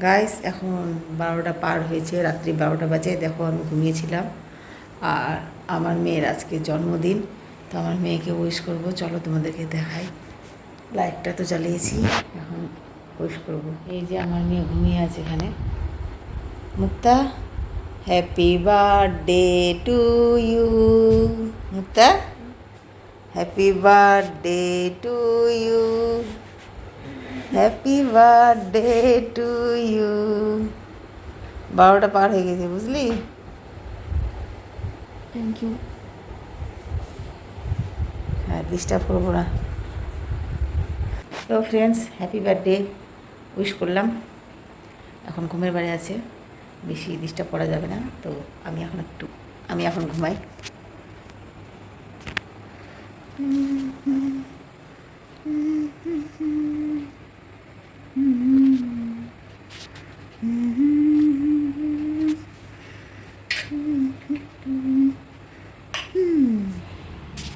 Guys এখন বারোটা পার হয়েছে, রাত্রি বারোটা বাজে। দেখো, আমি ঘুমিয়েছিলাম। আর আমার মেয়ের আজকে জন্মদিন, তো আমার মেয়েকে উইশ করব। চলো তোমাদেরকে দেখাই। লাইটটা তো জ্বালিয়েছি, এখন উইশ করব। এই যে আমার মেয়ে ঘুমিয়ে আছে এখানে। Mukta happy birthday to you Mukta happy birthday to you happy birthday to you বারোটা পার হয়ে গেছে বুঝলি? থ্যাংক ইউ হ্যাঁ ডিস্টার্ব করব না। তো ফ্রেন্ডস হ্যাপি বার্থডে উইশ করলাম। এখন ঘুমের বাড়ি আছে। বেশি ডিস্টার্ব করা যাবে না। তো আমি এখন একটু আমি এখন ঘুমাই।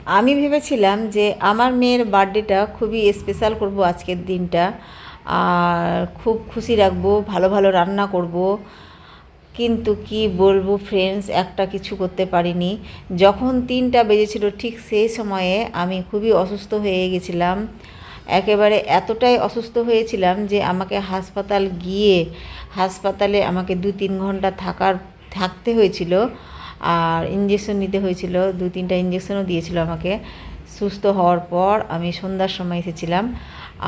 আমি ভেবেছিলাম যে আমার মেয়ের বার্থডেটা খুবই স্পেশাল করব আজকের দিনটা। আর খুব খুশি রাখব, ভালো ভালো রান্না করব। কিন্তু কি বলব ফ্রেন্ডস একটা কিছু করতে পারিনি। যখন তিনটা বেজেছিল ঠিক সেই সময়ে আমি খুবই অসুস্থ হয়ে গেছিলাম। একেবারে এতটাই অসুস্থ হয়েছিলাম যে আমাকে হাসপাতাল গিয়ে, হাসপাতালে আমাকে দু তিন ঘণ্টা থাকার থাকতে হয়েছিল আর ইঞ্জেকশন নিতে হয়েছিল, দু তিনটা ইঞ্জেকশনও দিয়েছিল আমাকে। সুস্থ হওয়ার পর আমি সন্ধ্যার সময় এসেছিলাম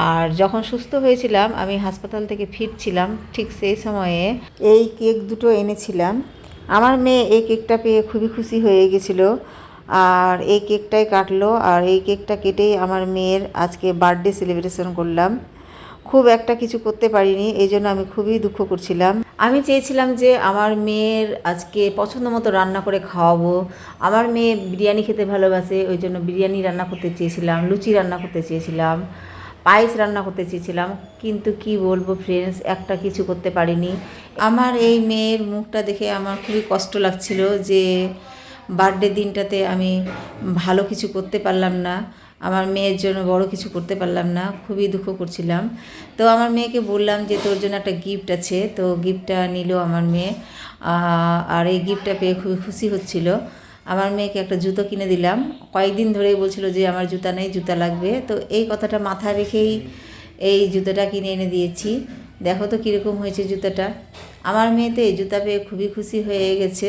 আর যখন সুস্থ হয়েছিলাম, আমি হাসপাতাল থেকে ফিরছিলাম ঠিক সেই সময়ে। এই কেক দুটো এনেছিলাম। আমার মেয়ে এই কেকটা পেয়ে খুবই খুশি হয়ে গেছিল। আর এই কেকটাই কাটলো আর এই কেকটা কেটেই আমার মেয়ের আজকে বার্থডে সেলিব্রেশন করলাম। খুব একটা কিছু করতে পারিনি, এই জন্য আমি খুবই দুঃখ করছিলাম। আমি চেয়েছিলাম যে আমার মেয়ের আজকে পছন্দ মতো রান্না করে খাওয়াবো। আমার মেয়ে বিরিয়ানি খেতে ভালোবাসে, ওই জন্য বিরিয়ানি রান্না করতে চেয়েছিলাম, লুচি রান্না করতে চেয়েছিলাম, পায়েস রান্না করতে চেয়েছিলাম। কিন্তু কি বলব ফ্রেন্ডস একটা কিছু করতে পারিনি। আমার এই মেয়ের মুখটা দেখে আমার খুবই কষ্ট লাগছিল যে বার্থডে দিনটাতে আমি ভালো কিছু করতে পারলাম না। আমার মেয়ের জন্য বড় কিছু করতে পারলাম না, খুবই দুঃখ করছিলাম। তো আমার মেয়েকে বললাম যে, তোর জন্য একটা গিফট আছে। তো গিফটটা নিল আমার মেয়ে। আর এই গিফটটা পেয়ে খুবই খুশি হচ্ছিল। আমার মেয়েকে একটা জুতো কিনে দিলাম। কয়েকদিন ধরেই বলছিল যে, আমার জুতা নেই, জুতা লাগবে। তো এই কথাটা মাথায় রেখেই এই জুতোটা কিনে এনে দিয়েছি। দেখো তো কীরকম হয়েছে জুতোটা। আমার মেয়েতে এই জুতা পেয়ে খুবই খুশি হয়ে গেছে।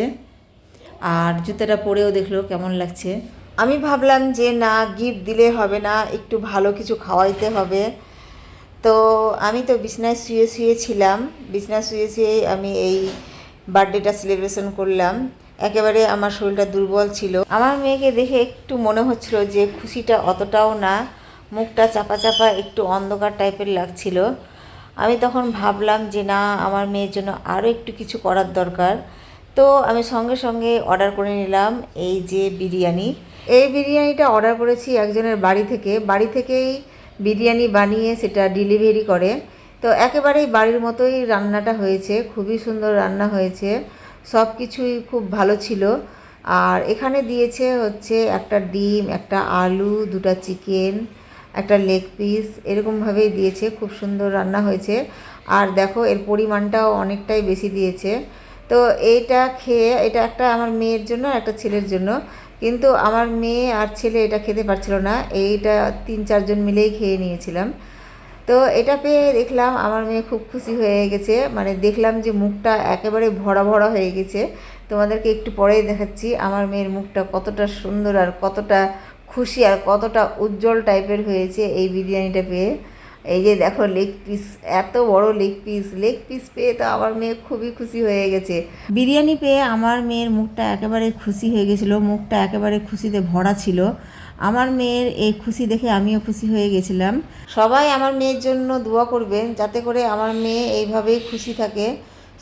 আর জুতোটা পরেও দেখল কেমন লাগছে। আমি ভাবলাম যে না গিফট দিলে হবে না, একটু ভালো কিছু খাওয়াইতে হবে। তো আমি তো বিছনায় শুয়ে শুয়ে ছিলাম। বিছনায় শুয়ে শুয়ে আমি এই বার্থডেটা সেলিব্রেশন করলাম। একেবারে আমার শরীরটা দুর্বল ছিল। আমার মেয়েকে দেখে একটু মনে হচ্ছিল যে খুশিটা অতটাও না, মুখটা চাপা চাপা একটু অন্ধকার টাইপের লাগছিল। আমি তখন ভাবলাম যে না, আমার মেয়ের জন্য আরও একটু কিছু করার দরকার। তো আমি সঙ্গে সঙ্গে অর্ডার করে নিলাম এই যে বিরিয়ানি। এই বিরিয়ানিটা অর্ডার করেছি একজনের বাড়ি থেকে। বাড়ি থেকেই বিরিয়ানি বানিয়ে সেটা ডেলিভারি করে। তো একেবারেই বাড়ির মতোই রান্নাটা হয়েছে, খুবই সুন্দর রান্না হয়েছে। সব কিছুই খুব ভালো ছিল। আর এখানে দিয়েছে হচ্ছে একটা ডিম, একটা আলু, দুটা চিকেন, একটা লেগ পিস এরকমভাবেই দিয়েছে। খুব সুন্দর রান্না হয়েছে। আর দেখো এর পরিমাণটাও অনেকটাই বেশি দিয়েছে। তো এইটা খেয়ে, এটা একটা আমার মেয়ের জন্য একটা ছেলের জন্য। কিন্তু আমার মেয়ে আর ছেলে এটা খেতে পারছিল না। এইটা তিন, চারজন মিলেই খেয়ে নিয়েছিলাম। তো এটা পেয়ে দেখলাম আমার মেয়ে খুব খুশি হয়ে গেছে। মানে দেখলাম যে মুখটা একেবারে ভরা ভরা হয়ে গেছে। তোমাদেরকে একটু পরেই দেখাচ্ছি আমার মেয়ের মুখটা কতটা সুন্দর আর কতটা খুশি আর কতটা উজ্জ্বল টাইপের হয়েছে এই বিরিয়ানিটা পেয়ে। এই যে দেখো লেগ পিস এত বড় লেগ পিস লেগ পিস পেয়ে তো আমার মেয়ে খুবই খুশি হয়ে গেছে। বিরিয়ানি পেয়ে আমার মেয়ের মুখটা একেবারে খুশি হয়ে গেছিল মুখটা একেবারে খুশিতে ভরা ছিল। আমার মেয়ের এই খুশি দেখে আমিও খুশি হয়ে গেছিলাম। সবাই আমার মেয়ের জন্য দোয়া করবেন যাতে করে আমার মেয়ে এইভাবেই খুশি থাকে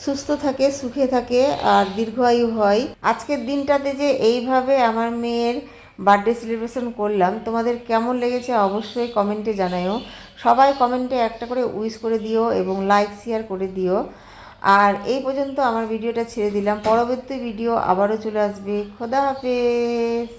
সুস্থ থাকে সুখে থাকে আর দীর্ঘায়ু হয়। আজকের দিনটাতে যে এইভাবে আমার মেয়ের বার্থডে সেলিব্রেশন করলাম। তোমাদের কেমন লেগেছে অবশ্যই কমেন্টে জানাও সবাই কমেন্টে একটা করে উইশ করে দিও এবং লাইক শেয়ার করে দিও। আর এই পর্যন্ত আমার ভিডিওটা ছেড়ে দিলাম। পরবর্তী ভিডিও আবারও চলে আসবে। খোদা হাফেজ।